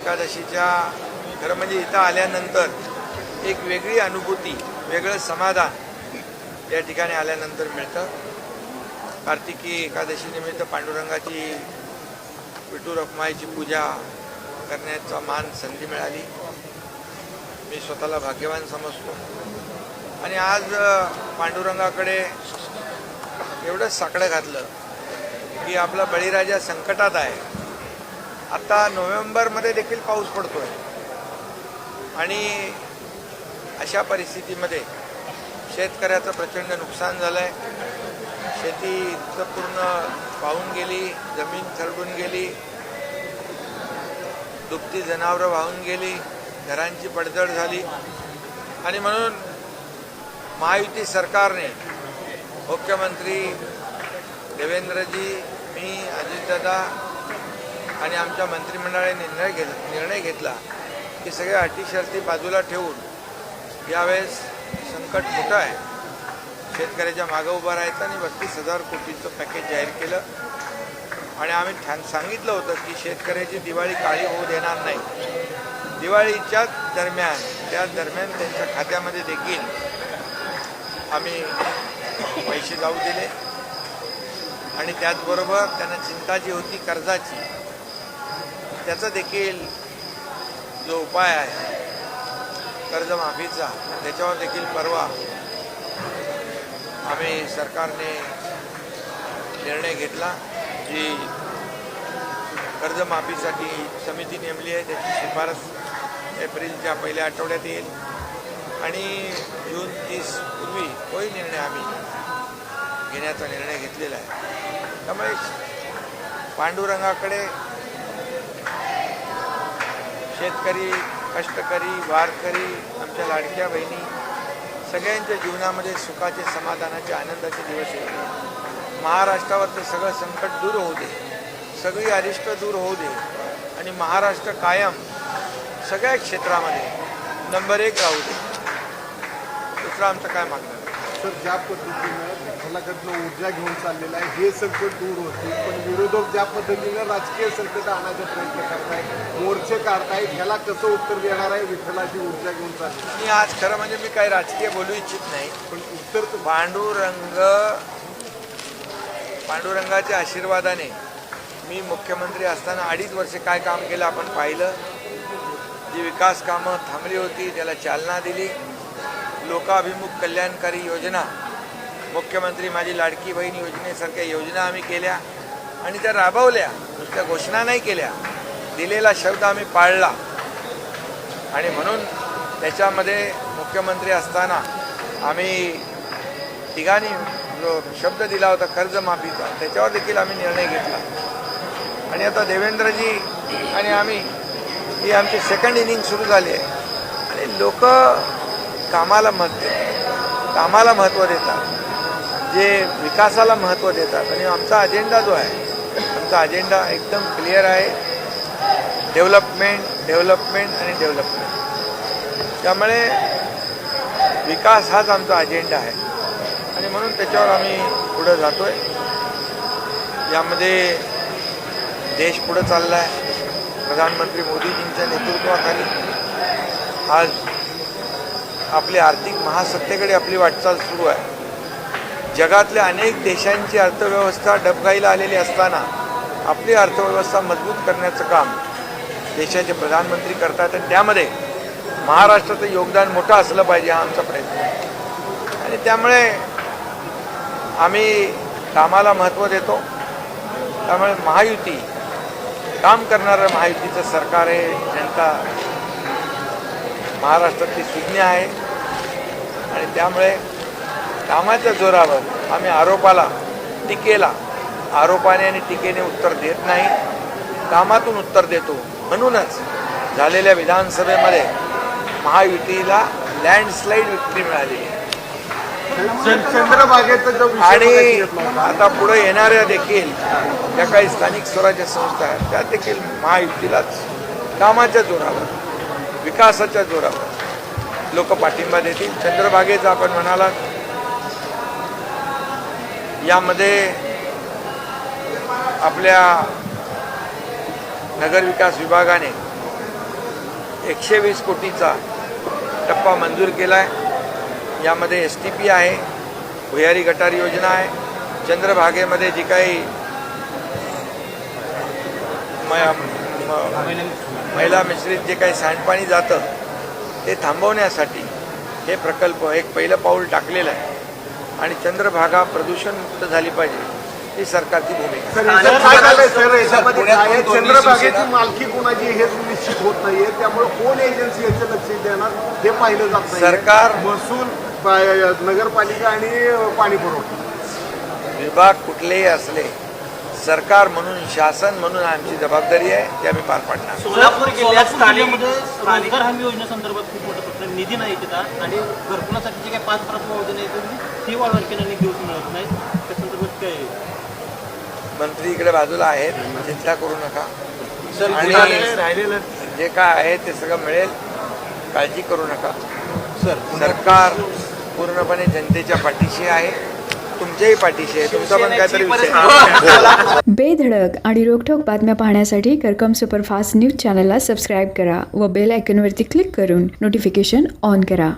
एकादशीच्या खरं म्हणजे इथं आल्यानंतर एक वेगळी अनुभूती वेगळं समाधान या ठिकाणी आल्यानंतर मिळतं. कार्तिकी एकादशीनिमित्त पांडुरंगाची विठू रखमाईची पूजा करण्याचा मान संधी मिळाली. मी स्वतःला भाग्यवान समजतो. आणि आज पांडुरंगाकडे एवढंच साकडं घातलं की आपला बळीराजा संकटात आहे. आता नोव्हेंबरमध्ये देखील पाऊस पडतोय. आणि अशा परिस्थितीमध्ये शेतकऱ्याचं प्रचंड नुकसान झालं आहे शेतीचं पूर्ण वाहून गेली जमीन खरडून गेली दुभती जनावरं वाहून गेली घरांची पडझड झाली. आणि म्हणून महायुती सरकारने मुख्यमंत्री देवेंद्रजी मी अजितदादा आणि आमच्या मंत्रिमंडळाने निर्णय घेत निर्णय घेतला की सगळ्या अटी शर्ती बाजूला ठेवून यावेळेस संकट मोठं आहे. शेतकऱ्याच्या मागं उभं राहायचं आणि बत्तीस हजार कोटीचं पॅकेज जाहीर केलं. आणि आम्ही ठाण सांगितलं होतं की शेतकऱ्याची दिवाळी काळी होऊ देणार नाही. दिवाळीच्याच दरम्यान त्या दरम्यान त्यांच्या खात्यामध्ये देखील आम्ही पैसे जाऊ दिले. आणि त्याचबरोबर त्यांना चिंता जी होती कर्जाची त्याचा देखील जो उपाय आहे कर्जमाफीचा त्याच्यावर देखील परवा आम्ही सरकारने निर्णय घेतला जी कर्जमाफीसाठी समिती नेमली आहे त्याची शिफारस एप्रिलच्या पहिल्या आठवड्यात येईल. आणि जून तीस पूर्वी तोही निर्णय आम्ही घेण्याचा निर्णय घेतलेला आहे. त्यामुळे पांडुरंगाकडे शेतकरी कष्टकरी वारकरी आमच्या लाडक्या बहिणी सगळ्यांच्या जीवनामध्ये सुखाचे समाधानाचे आनंदाचे दिवस येते महाराष्ट्रावरचं सगळं संकट दूर होऊ दे. सगळी अरिष्ट दूर होऊ दे. आणि महाराष्ट्र कायम सगळ्या क्षेत्रामध्ये नंबर एक राहू दे. दुसरं आमचं काय मागणं आहे? तर ज्या पद्धतीनं विठ्ठलाकडनं ऊर्जा घेऊन चाललेलं आहे हे संकट दूर होतील पण विरोधक ज्या पद्धतीनं राजकीय संकट आणण्याचा प्रयत्न करतायत मोर्चे काढतायत ह्याला कसं उत्तर देणार आहे विठ्ठलाची ऊर्जा घेऊन चालली मी आज खरं म्हणजे मी काही राजकीय बोलू इच्छित नाही. पण उत्तर तर पांडुरंग पांडुरंगाच्या आशीर्वादाने मी मुख्यमंत्री असताना अडीच वर्षे काय काम केलं आपण पाहिलं. जी विकास कामं थांबली होती त्याला चालना दिली. लोकाभिमुख कल्याणकारी योजना मुख्यमंत्री माझी लाडकी बहीण योजनेसारख्या योजना आम्ही केल्या आणि त्या राबवल्या. त्या घोषणा नाही केल्या. दिलेला शब्द आम्ही पाळला. आणि म्हणून त्याच्यामध्ये मुख्यमंत्री असताना आम्ही तिघांनी जो शब्द दिला होता कर्जमाफीचा त्याच्यावर देखील आम्ही निर्णय घेतला. आणि आता देवेंद्रजी आणि आम्ही ही आमची सेकंड इनिंग सुरू झाली आहे. आणि लोक कामाला महत्त्व देतात कामाला महत्त्व देतात. जे विकासाला महत्त्व देतात. आणि आमचा अजेंडा जो आहे आमचा अजेंडा एकदम क्लिअर आहे. डेव्हलपमेंट डेव्हलपमेंट आणि डेव्हलपमेंट त्यामुळे विकास हाच आमचा अजेंडा आहे. आणि म्हणून त्याच्यावर आम्ही पुढं जातोय. यामध्ये देश पुढं चालला आहे प्रधानमंत्री मोदीजींच्या नेतृत्वाखाली आज आपली आर्थिक महासत्तेकडे आपली वाटचाल सुरू आहे. जगातल्या अनेक देशांची अर्थव्यवस्था डबघाईला आलेली असताना आपली अर्थव्यवस्था मजबूत करण्याचं काम देशाचे प्रधानमंत्री करतात आणि त्यामध्ये महाराष्ट्राचं योगदान मोठं असलं पाहिजे हा आमचा प्रयत्न आहे. आणि त्यामुळे आम्ही कामाला महत्त्व देतो. त्यामुळे महायुती काम करणारं महायुतीचं सरकार आहे जनता महाराष्ट्रातली सुज्ञ आहे. आणि त्यामुळे कामाच्या जोरावर आम्ही आरोपाला टीकेला आरोपाने आणि टीकेने उत्तर देत नाही. कामातून उत्तर देतो म्हणूनच झालेल्या विधानसभेमध्ये महायुतीला लँडस्लाईड विक्री मिळाली. आणि. आता पुढे येणाऱ्या देखील ज्या काही स्थानिक स्वराज्य संस्था आहेत त्या देखील महायुतीलाच कामाच्या जोरावर. विकासाच्या जोरावर. लोक पाठिंबा देतील. चंद्रभागेचं आपण म्हणालात. यामध्ये आपल्या नगरविकास विभागाने एकशे वीस कोटीचा टप्पा मंजूर केला आहे यामध्ये एस टी पी आहे भुयारी गटार योजना आहे चंद्रभागेमध्ये जी काही महिला मिश्रित जे काही सांडपाणी जातं ते थांबवण्यासाठी हे प्रकल्प एक पहिलं पाऊल टाकलेलं आहे. आणि चंद्रभागा प्रदूषणमुक्त झाली पाहिजे ही सरकारची भूमिका चंद्रभागेची मालकी कोणाची हे निश्चित होत नाहीये. त्यामुळे कोण एजन्सी याचं लक्ष देणार हे पाहिलं जात सरकार- महसूल नगरपालिका आणि पाणी पुरवठा. विभाग कुठलेही असले सरकार म्हणून शासन म्हणून आमची जबाबदारी आहे ती आम्ही पार पाडणार. सोलापूर जिल्ह्यात स्थानिक रोजगार हमी योजनेसंदर्भात खूप मोठा प्रश्न आहे. निधी नाही तिथं. आणि घरकुलासाठी जे काही पाच प्रथम योजना आहेत ती वाढवण केल्याने दिवस मिळत नाही. त्या संदर्भात काय आहे? मंत्री इकडे बाजूला आहेत चिंता करू नका. सर आणि राहिलेलं जे काय आहे ते सगळं मिळेल. काळजी करू नका. सर सरकार पूर्णपणे जनतेच्या पाठीशी आहे. तुमच्याही पाठीशी आहे. तुमचा पण काहीतरी विषय. बेधडक आणि रोखठोक बातम्या पाहण्यासाठी करकम सुपरफास्ट न्यूज चॅनलला सबस्क्राईब करा व बेल आयकॉनवरती क्लिक करून नोटिफिकेशन ऑन करा.